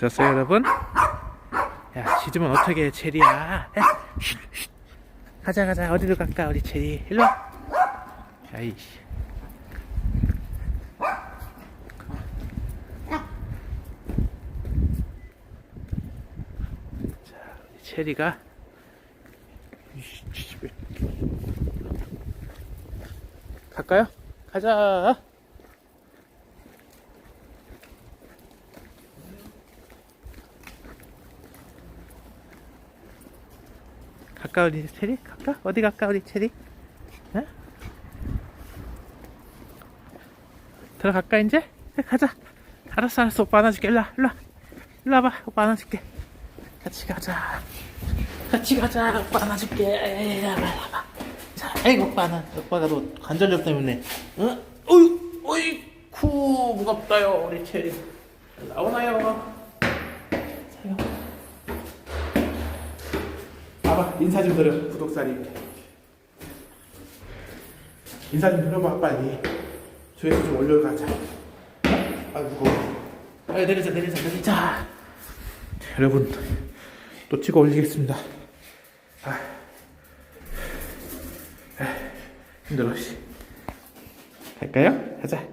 보셨어요 여러분? 야 짖으면 어떻게 해 체리야 야, 쉿, 쉿. 가자 가자 어디로 갈까 우리 체리 일로 와 야이씨 자 우리 체리가. 갈까요? 가자 갈까 우리 체리? 갈까? 어디 갈까 우리 체리? 어? 들어갈까 이제? 그래, 가자 알았어 알았어 오빠 안아줄게 일로 와 일로 와 일로 와봐 오빠 안아줄게 같이 가자 같이 가자 오빠 안아줄게 에이, 와봐 와봐 자 아이고 오빠 안아 오빠가 너 관절염 때문에 어? 어이 어이 쿠 무겁다요 우리 체리 나오나요? 봐봐 인사 좀 드려 구독자리 인사 좀 드려봐 빨리. 조회수 좀 올려가자. 아 무거워. 빨리 내리자 내리자 내리자 자, 여러분 또 찍어 올리겠습니다. 아, 아 힘들어 씨. 갈까요? 가자